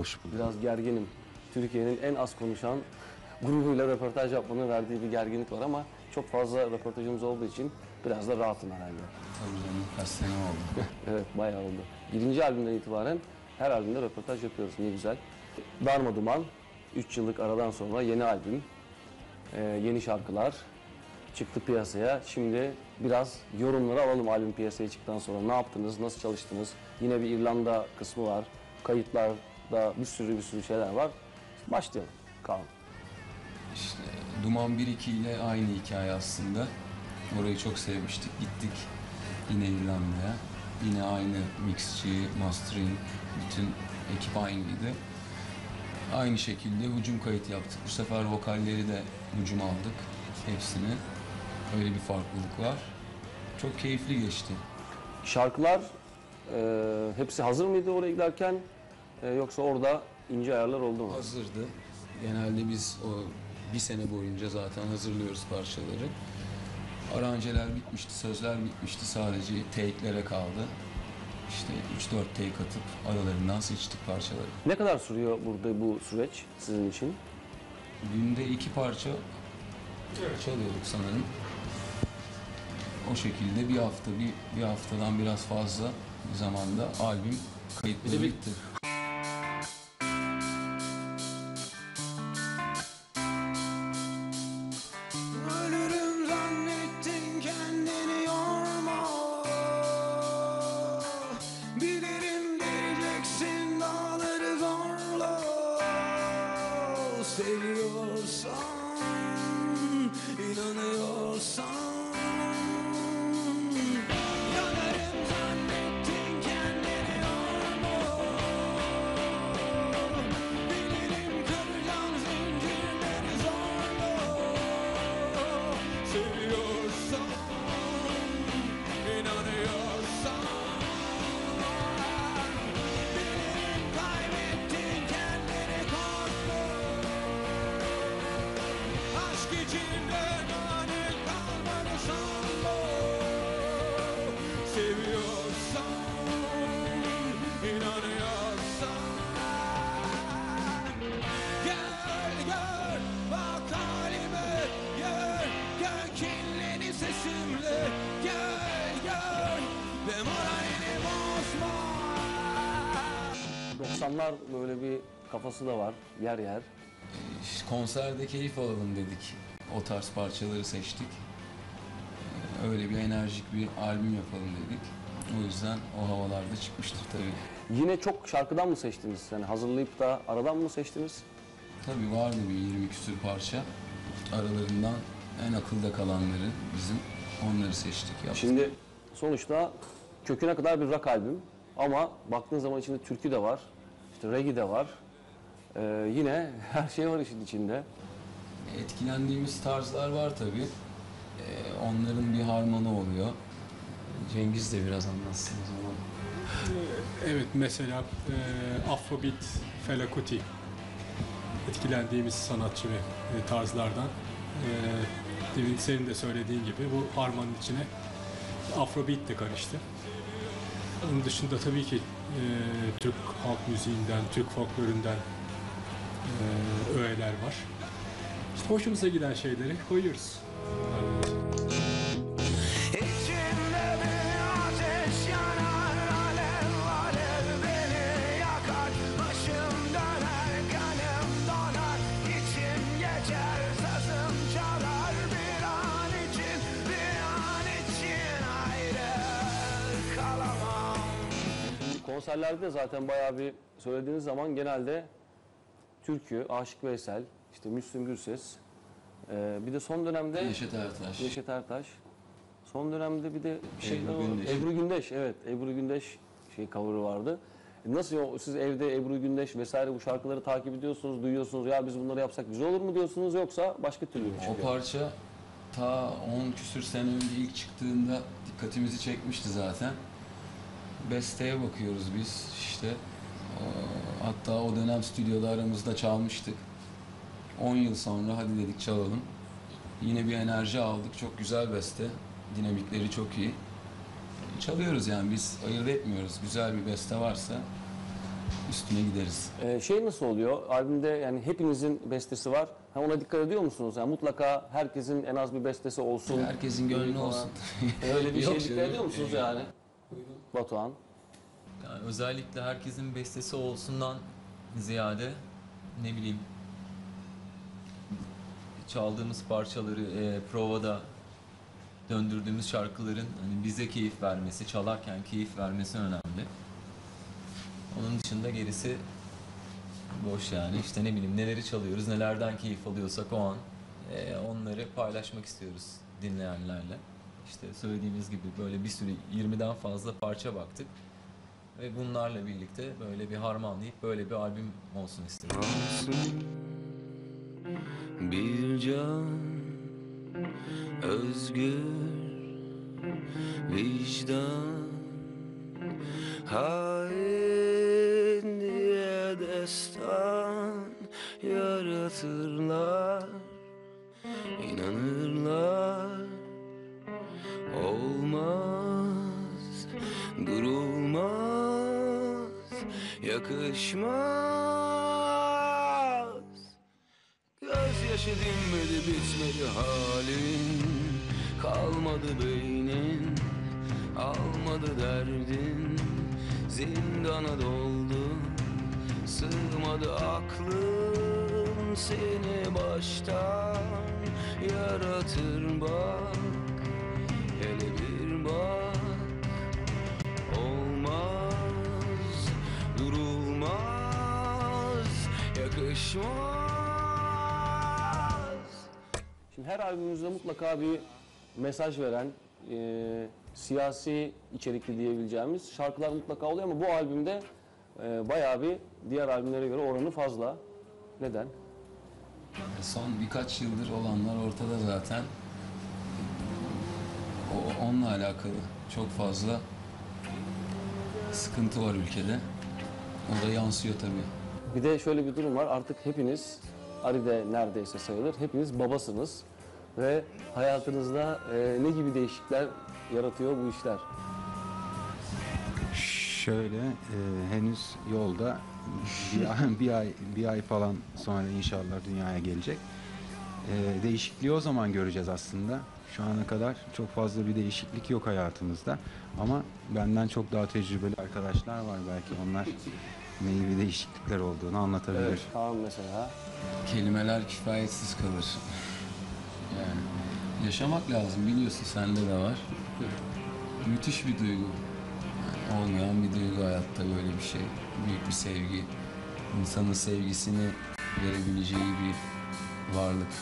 Hoş bulduk. Biraz gerginim. Türkiye'nin en az konuşan grubuyla röportaj yapmanın verdiği bir gerginlik var ama çok fazla röportajımız olduğu için biraz da rahatım herhalde. Tabii canım kaç sene oldu. Evet bayağı oldu. Birinci albümden itibaren her albümde röportaj yapıyoruz. Ne güzel. Darma Duman, 3 yıllık aradan sonra yeni albüm, e, yeni şarkılar çıktı piyasaya. Şimdi biraz yorumları alalım albüm piyasaya çıktıktan sonra. Ne yaptınız, nasıl çalıştınız? Yine bir İrlanda kısmı var. Kayıtlarda bir sürü bir sürü şeyler var. Başlayalım. Kaan. İşte Duman 1-2 ile aynı hikaye aslında. Orayı çok sevmiştik. Gittik yine İrlanda'ya. Yine aynı mixçi, mastering, bütün ekip aynıydı. Aynı şekilde hücum kayıt yaptık. Bu sefer vokalleri de hücum aldık. Hepsini. Öyle bir farklılık var. Çok keyifli geçti. Şarkılar e, hepsi hazır mıydı oraya giderken? E, yoksa orada ince ayarlar oldu mu? Hazırdı. Genelde biz o bir sene boyunca zaten hazırlıyoruz parçaları. Aranjeler bitmişti, sözler bitmişti. Sadece take'lere kaldı. İşte 3-4 take atıp aralarından seçtik parçaları. Ne kadar sürüyor burada bu süreç sizin için? Günde iki parça çalıyorduk sanırım. O şekilde bir hafta, bir, bir haftadan biraz fazla bir zamanda albüm kayıtları bitti. 90'lar böyle bir kafası da var yer yer. Konserde keyif alalım dedik. O tarz parçaları seçtik. Ee, Öyle bir enerjik bir albüm yapalım dedik. O yüzden o havalarda çıkmıştır tabii. Yine çok şarkıdan mı seçtiniz? Yani hazırlayıp da aradan mı seçtiniz? Tabii vardı bir 20 küsür parça. Aralarından en akılda kalanları bizim onları seçtik yaptık. Şimdi sonuçta köküne kadar bir rock albüm ama baktığın zaman içinde türkü de var, işte reggae de var. Ee, yine her şey var işin içinde. Etkilendiğimiz tarzlar var tabii. Ee, onların bir harmanı oluyor. Cengiz de biraz anlatsın o zaman. Evet mesela e, Afrobeat, Fela Kuti etkilendiğimiz sanatçı ve e, tarzlardan. E, demin senin de söylediğin gibi bu harmanın içine Afrobeat de karıştı. Onun dışında tabii ki e, Türk halk müziğinden, Türk folklorundan e, öğeler var. İşte hoşumuza giden şeyleri koyuyoruz. İçimde Konserlerde zaten bayağı bir söylediğiniz zaman genelde türkü, Aşık Veysel, işte Müslüm Gürses, ee, bir de son dönemde Neşet Ertaş. Neşet Ertaş. Son dönemde bir de bir şey Ebru. Gündeş. Ebru Gündeş, evet. Ebru Gündeş şey cover'ı vardı. E Nasıl ya, siz evde Ebru Gündeş vesaire bu şarkıları takip ediyorsunuz, duyuyorsunuz. Ya biz bunları yapsak güzel olur mu diyorsunuz yoksa başka türlü mü O çıkıyor? parça ta 10 küsür sene önce ilk çıktığında dikkatimizi çekmişti zaten. Besteye bakıyoruz biz işte. Ee, Hatta o dönem stüdyoda aramızda çalmıştık. 10 yıl sonra hadi dedik çalalım. Yine bir enerji aldık. Çok güzel beste. Dinamikleri çok iyi. Çalıyoruz yani biz ayırt etmiyoruz. Güzel bir beste varsa üstüne gideriz. Ee, şey nasıl oluyor? Albümde yani hepinizin bestesi var. Ha, ona dikkat ediyor musunuz? Yani mutlaka herkesin en az bir bestesi olsun. Herkesin gönlü olsun. Öyle bir Yok şey dikkat ediyor musunuz yani? Batuhan. Yani özellikle herkesin bestesi olsundan ziyade ne bileyim çaldığımız parçaları e, provada döndürdüğümüz şarkıların hani bize keyif vermesi, çalarken keyif vermesi önemli. Onun dışında gerisi boş yani. İşte ne bileyim neleri çalıyoruz, nelerden keyif alıyorsak o an e, onları paylaşmak istiyoruz dinleyenlerle. İşte söylediğimiz gibi böyle bir sürü 20'den fazla parça baktık. Ve bunlarla birlikte böyle bir harmanlayıp böyle bir albüm olsun istedim. Bir can özgür vicdan hain diye destan yaratırlar inanırlar yakışmaz. Gözyaşı dinmedi bitmedi halin. Kalmadı beynin Almadı derdin. Zindana doldu Sığmadı aklın. Seni baştan Yaratır bak Hele bir bak Şimdi her albümümüzde mutlaka bir mesaj veren, e, siyasi içerikli diyebileceğimiz şarkılar mutlaka oluyor ama bu albümde e, bayağı bir diğer albümlere göre oranı fazla. Neden? Son birkaç yıldır olanlar ortada zaten. O, onunla alakalı çok fazla sıkıntı var ülkede. O da yansıyor tabii. Bir de şöyle bir durum var. Artık hepiniz, Ari'de neredeyse sayılır, hepiniz babasınız. Ve hayatınızda e, ne gibi değişiklikler yaratıyor bu işler? Şöyle e, henüz yolda bir, ay- bir ay bir ay falan sonra inşallah dünyaya gelecek. E, değişikliği o zaman göreceğiz aslında. Şu ana kadar çok fazla bir değişiklik yok hayatımızda. Ama benden çok daha tecrübeli arkadaşlar var belki onlar gibi değişiklikler olduğunu anlatabilir. Tamam mesela. Kelimeler kifayetsiz kalır. Yani yaşamak lazım biliyorsun sende de var. Müthiş bir duygu. Yani olmayan bir duygu hayatta böyle bir şey. Büyük bir sevgi. İnsanın sevgisini verebileceği bir varlık.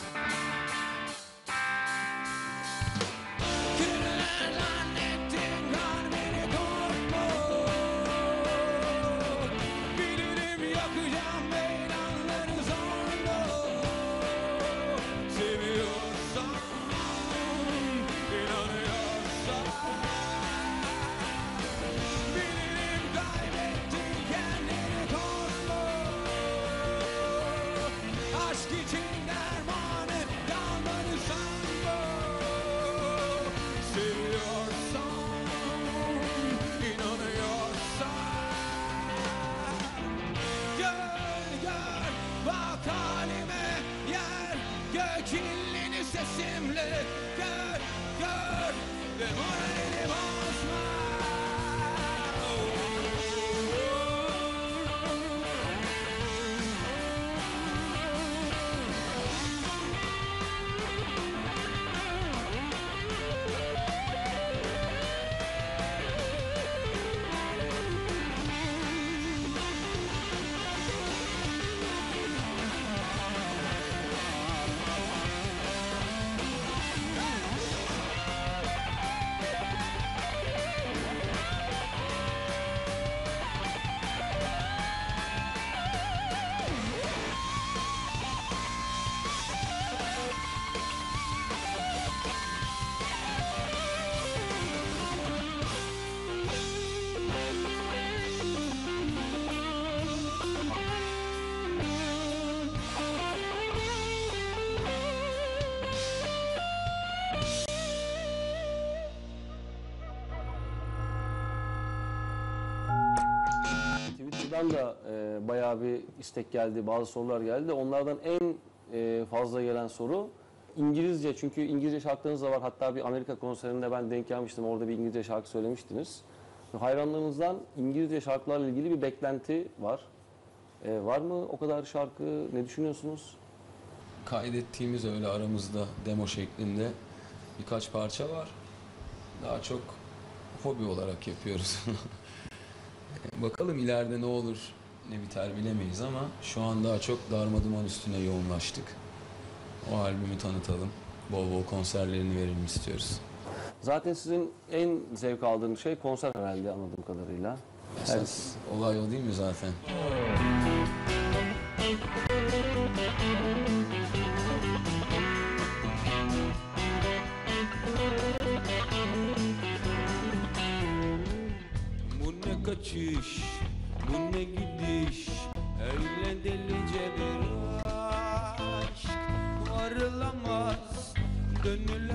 Halktan da e, bayağı bir istek geldi, bazı sorular geldi. Onlardan en e, fazla gelen soru İngilizce. Çünkü İngilizce şarkılarınız da var. Hatta bir Amerika konserinde ben denk gelmiştim. Orada bir İngilizce şarkı söylemiştiniz. Hayranlarınızdan İngilizce şarkılarla ilgili bir beklenti var. E, var mı o kadar şarkı? Ne düşünüyorsunuz? Kaydettiğimiz öyle aramızda demo şeklinde birkaç parça var. Daha çok hobi olarak yapıyoruz. Bakalım ileride ne olur ne biter bilemeyiz ama şu an daha çok darma duman üstüne yoğunlaştık. O albümü tanıtalım. Bol bol konserlerini verelim istiyoruz. Zaten sizin en zevk aldığınız şey konser herhalde anladığım kadarıyla. Esas olay o değil mi zaten? Kaçış, bu ne gidiş? Öyle delice bir aşk Varılamaz, dönülemez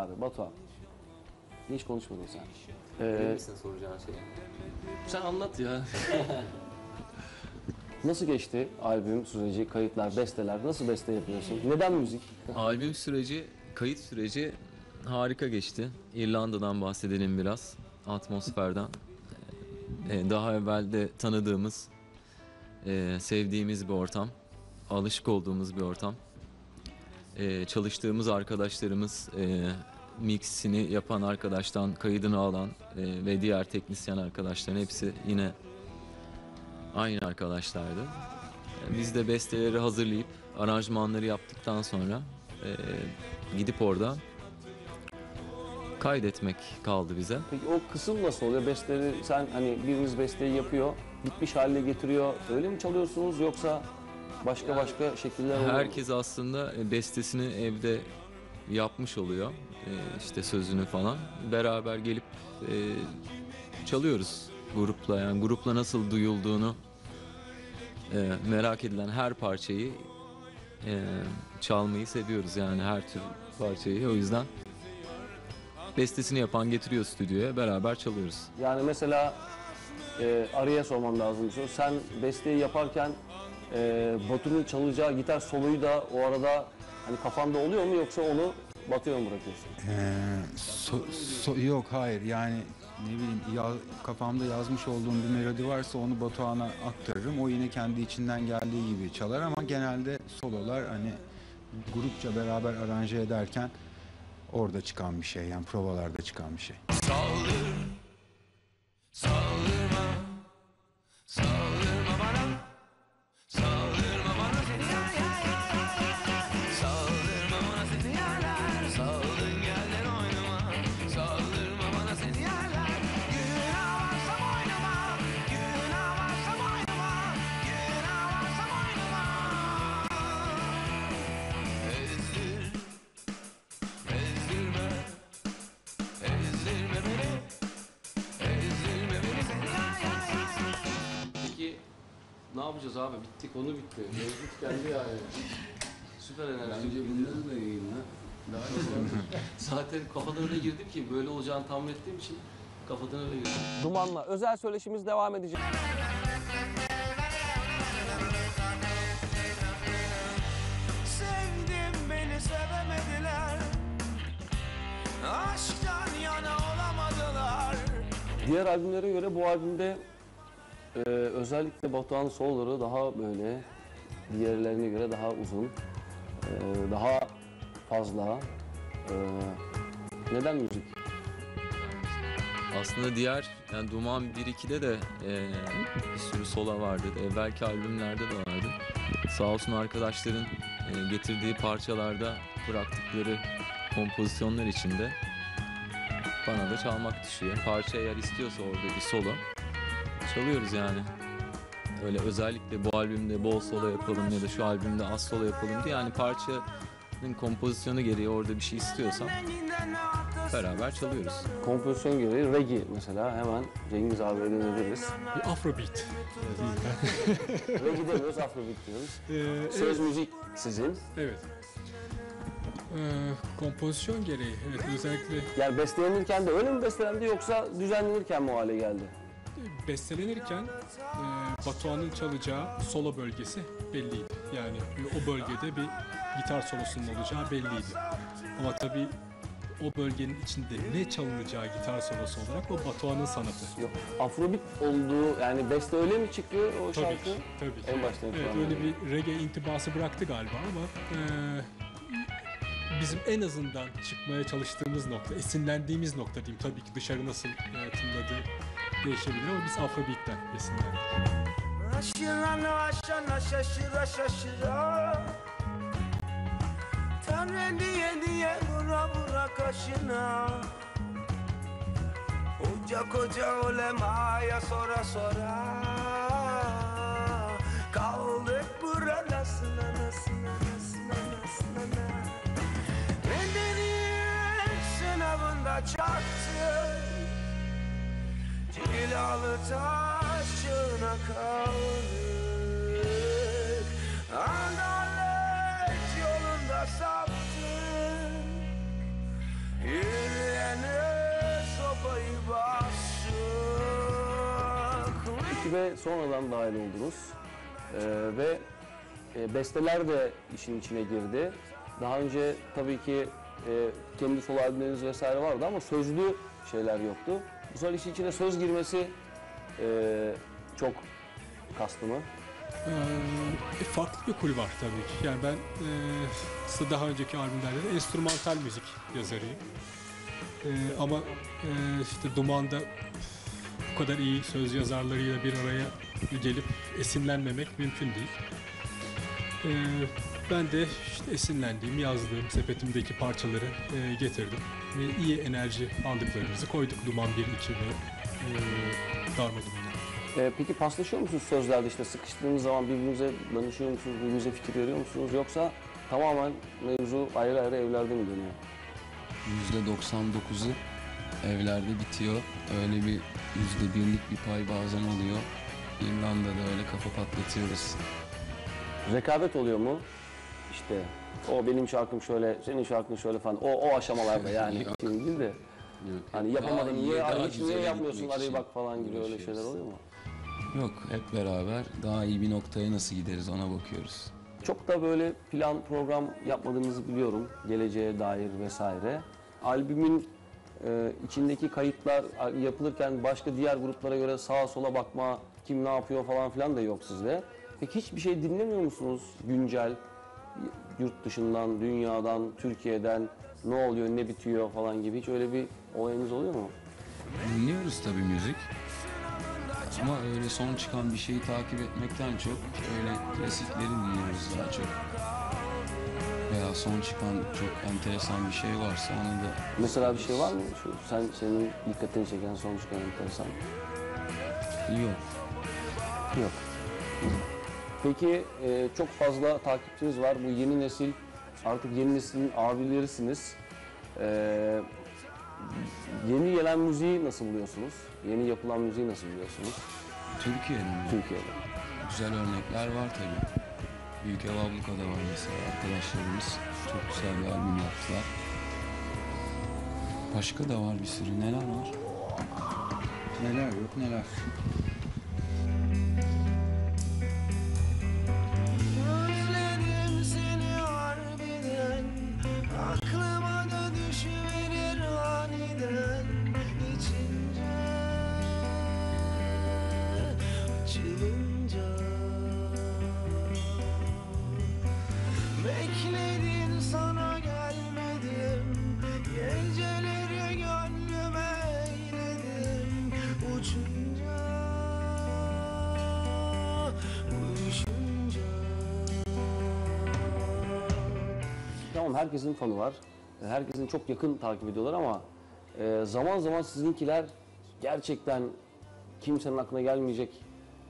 abi Batuhan. Hiç konuşmadın sen. Ee, soracağın şey? sen anlat ya. Nasıl geçti albüm süreci, kayıtlar, besteler? Nasıl beste yapıyorsun? Neden müzik? Albüm süreci, kayıt süreci harika geçti. İrlanda'dan bahsedelim biraz. Atmosferden. Ee, daha evvel de tanıdığımız, e, sevdiğimiz bir ortam. Alışık olduğumuz bir ortam. Ee, çalıştığımız arkadaşlarımız, e, mixini yapan arkadaştan kaydını alan e, ve diğer teknisyen arkadaşların hepsi yine aynı arkadaşlardı. Ee, Biz de besteleri hazırlayıp aranjmanları yaptıktan sonra e, gidip orada kaydetmek kaldı bize. Peki o kısım nasıl oluyor? Besteleri sen hani biriniz besteyi yapıyor, bitmiş haline getiriyor. Öyle mi çalıyorsunuz yoksa başka başka şekiller oluyor? Herkes aslında e, bestesini evde yapmış oluyor. E, işte sözünü falan. Beraber gelip e, çalıyoruz grupla. Yani grupla nasıl duyulduğunu e, merak edilen her parçayı e, çalmayı seviyoruz. Yani her tür parçayı. O yüzden bestesini yapan getiriyor stüdyoya. Beraber çalıyoruz. Yani mesela e, araya sormam lazım. Sen besteyi yaparken e, Batu'nun çalacağı gitar soloyu da o arada hani kafanda oluyor mu yoksa onu Batu'ya mı bırakıyorsun? Ee, so- so- yok hayır yani ne bileyim ya, kafamda yazmış olduğum bir melodi varsa onu Batuhan'a aktarırım. O yine kendi içinden geldiği gibi çalar ama genelde sololar hani grupça beraber aranje ederken orada çıkan bir şey yani provalarda çıkan bir şey. Saldır, Bence bunları da yayınla. Daha Zaten kafadan öyle girdim ki böyle olacağını tahmin ettiğim için kafadan öyle girdim. Dumanla özel söyleşimiz devam edecek. Sevdim beni sevemediler Aşktan yana olamadılar Diğer albümlere göre bu albümde Ee, özellikle Batuhan solları daha böyle diğerlerine göre daha uzun, ee, daha fazla. Ee, neden müzik? Aslında diğer yani Duman 1-2'de de e, bir sürü sola vardı. Evvelki albümlerde de vardı. Sağ olsun arkadaşların e, getirdiği parçalarda bıraktıkları kompozisyonlar içinde bana da çalmak düşüyor. Parça eğer istiyorsa orada bir solo çalıyoruz yani. Öyle özellikle bu albümde bol solo yapalım ya da şu albümde az solo yapalım diye yani parçanın kompozisyonu gereği orada bir şey istiyorsam beraber çalıyoruz. Kompozisyon gereği reggae mesela hemen Cengiz abiye dönebiliriz. Bir Afrobeat. reggae demiyoruz, afrobeat diyoruz. Ee, Söz evet. müzik sizin. evet. Ee, kompozisyon gereği evet özellikle Yani bestelenirken de öyle mi bestelendi yoksa düzenlenirken mi o hale geldi? bestelenirken e, Batuhan'ın çalacağı solo bölgesi belliydi. Yani o bölgede bir gitar solosunun olacağı belliydi. Ama tabii o bölgenin içinde ne çalınacağı gitar solosu olarak o Batuhan'ın sanatı. Yok. Afrobeat olduğu yani beste öyle mi çıkıyor o Tabii şarkı? ki. Tabii ki. En baştan Evet öyle bir reggae intibası bıraktı galiba ama e, bizim en azından çıkmaya çalıştığımız nokta, esinlendiğimiz nokta diyeyim. Tabii ki dışarı nasıl e, tınladığı değişebilir ama biz Afrobeat'ten esinlendik. Tanrı diye diye vura vura kaşına? Koca koca ulemaya sora sora. Kaldık burada nasıl nasıl nasıl nasıl Medeniyet sınavında çaktı taşına kaldık Adalet yolunda saptık Yürüyene sopayı bastık Ekibe sonradan dahil oldunuz Ee, ve e, besteler de işin içine girdi. Daha önce tabii ki e, kendi solo albümleriniz vesaire vardı ama sözlü şeyler yoktu. Bu sefer işin içine söz girmesi e, çok kastı mı? Ee, farklı bir kul var tabii ki. Yani ben e, daha önceki albümlerde de enstrümantal müzik yazarıyım. E, ama e, işte Duman'da bu kadar iyi söz yazarlarıyla bir araya gelip esinlenmemek mümkün değil. E, ben de işte esinlendiğim, yazdığım sepetimdeki parçaları e, getirdim. Ve iyi enerji aldıklarımızı koyduk Duman 1, 2 ve e, Darma Duman'a. Ee, peki paslaşıyor musunuz sözlerde işte sıkıştığınız zaman birbirinize danışıyor musunuz, birbirinize fikir veriyor musunuz yoksa tamamen mevzu ayrı ayrı evlerde mi dönüyor? %99'u evlerde bitiyor. Öyle bir %1'lik bir pay bazen oluyor. İrlanda'da öyle kafa patlatıyoruz. Rekabet oluyor mu? İşte o benim şarkım şöyle, senin şarkın şöyle falan. O o aşamalarda yani şimdi değil de. Hani yapamadın Daha niye daha arayı hiç niye güzele yapmıyorsun arayı için bak falan gibi öyle uğraşıyoruz. şeyler oluyor mu? Yok hep beraber daha iyi bir noktaya nasıl gideriz ona bakıyoruz. Çok da böyle plan program yapmadığınızı biliyorum geleceğe dair vesaire. Albümün e, içindeki kayıtlar a- yapılırken başka diğer gruplara göre sağa sola bakma, kim ne yapıyor falan filan da yok sizde. Peki hiçbir şey dinlemiyor musunuz güncel? Yurt dışından, dünyadan, Türkiye'den ne oluyor, ne bitiyor falan gibi hiç öyle bir olayınız oluyor mu? Dinliyoruz tabii müzik. Ama öyle son çıkan bir şeyi takip etmekten çok öyle klasikleri dinliyoruz daha çok. Veya son çıkan çok enteresan bir şey varsa onu da Mesela bir şey var mı? Şu, sen senin dikkatini çeken son çıkan enteresan. yok. Yok. Peki e, çok fazla takipçiniz var. Bu yeni nesil artık yeni neslin abilerisiniz. E, yeni gelen müziği nasıl buluyorsunuz? Yeni yapılan müziği nasıl buluyorsunuz Türkiye'de mi? Türkiye'de? Güzel örnekler var tabii. Büyük Ev Abluka'da var mesela arkadaşlarımız. Çok güzel bir albüm yaptılar. Başka da var bir sürü. Neler var? Neler yok neler. Tamam herkesin fanı var. Herkesin çok yakın takip ediyorlar ama e, zaman zaman sizinkiler gerçekten kimsenin aklına gelmeyecek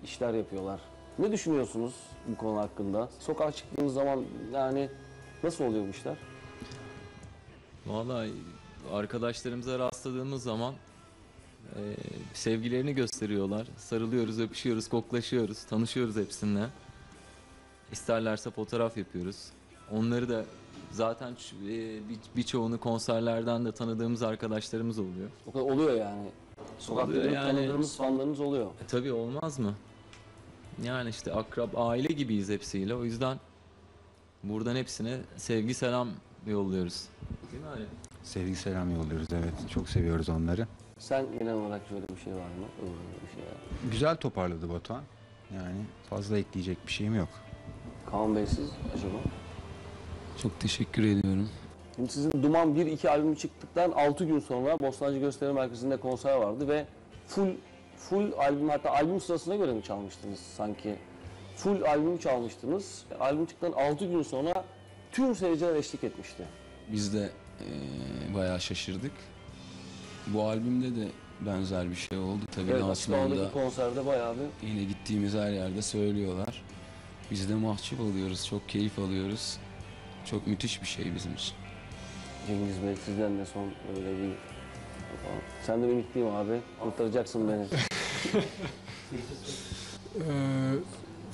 işler yapıyorlar. Ne düşünüyorsunuz bu konu hakkında? Sokağa çıktığınız zaman yani nasıl oluyor bu işler? Vallahi arkadaşlarımıza rastladığımız zaman e, sevgilerini gösteriyorlar. Sarılıyoruz, öpüşüyoruz, koklaşıyoruz, tanışıyoruz hepsininle. İsterlerse fotoğraf yapıyoruz. Onları da zaten e, bir- birçoğunu konserlerden de tanıdığımız arkadaşlarımız oluyor. O kadar oluyor yani. Sokakta Oluyor yani. tanıdığınız fanlarınız oluyor. E, tabii olmaz mı? Yani işte akrab, aile gibiyiz hepsiyle. O yüzden buradan hepsine sevgi selam yolluyoruz. Değil mi Ali? Sevgi selam yolluyoruz evet. Çok seviyoruz onları. Sen genel olarak şöyle bir şey var mı? Bir şey. Güzel toparladı Batuhan. Yani fazla ekleyecek bir şeyim yok. Kaan Bey siz acaba? Çok teşekkür ediyorum. Şimdi sizin Duman 1-2 albümü çıktıktan 6 gün sonra Bostancı Gösteri Merkezi'nde konser vardı ve full full albüm hatta albüm sırasına göre mi çalmıştınız sanki? Full albümü çalmıştınız. Albüm çıktıktan 6 gün sonra tüm seyirciler eşlik etmişti. Biz de eee, bayağı şaşırdık. Bu albümde de benzer bir şey oldu. Tabii Evet, lansmanda konserde bayağı bir yine gittiğimiz her yerde söylüyorlar. Biz de mahcup oluyoruz, çok keyif alıyoruz. Çok müthiş bir şey bizim için. Cengiz Bey sizden de son öyle bir sen de ümitliyim abi. Kurtaracaksın beni. Ee,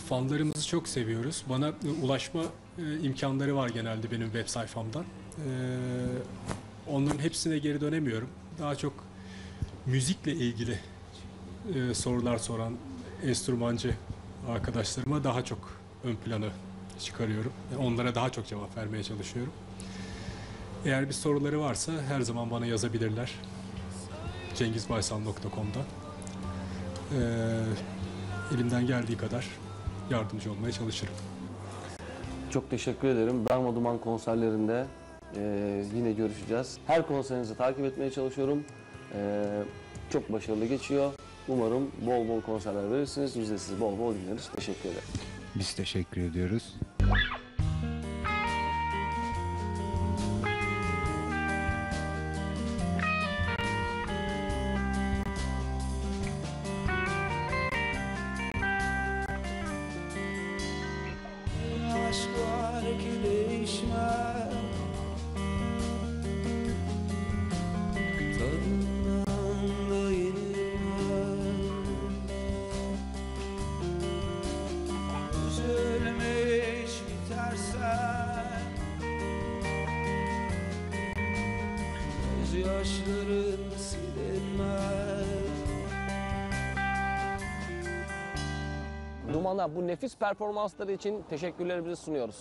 fanlarımızı çok seviyoruz. Bana ulaşma e, imkanları var genelde benim web sayfamdan. Ee, onların hepsine geri dönemiyorum. Daha çok müzikle ilgili e, sorular soran enstrümancı arkadaşlarıma daha çok ön plana çıkarıyorum. Onlara daha çok cevap vermeye çalışıyorum. Eğer bir soruları varsa her zaman bana yazabilirler. cengizbaysal.com'da. Ee, elimden geldiği kadar yardımcı olmaya çalışırım. Çok teşekkür ederim. Darma Duman konserlerinde e, yine görüşeceğiz. Her konserinizi takip etmeye çalışıyorum. E, çok başarılı geçiyor. Umarım bol bol konserler verirsiniz. Biz de sizi bol bol dinleriz. Teşekkür ederim. Biz teşekkür ediyoruz. Aşk Duman'a bu nefis performansları için teşekkürlerimizi sunuyoruz.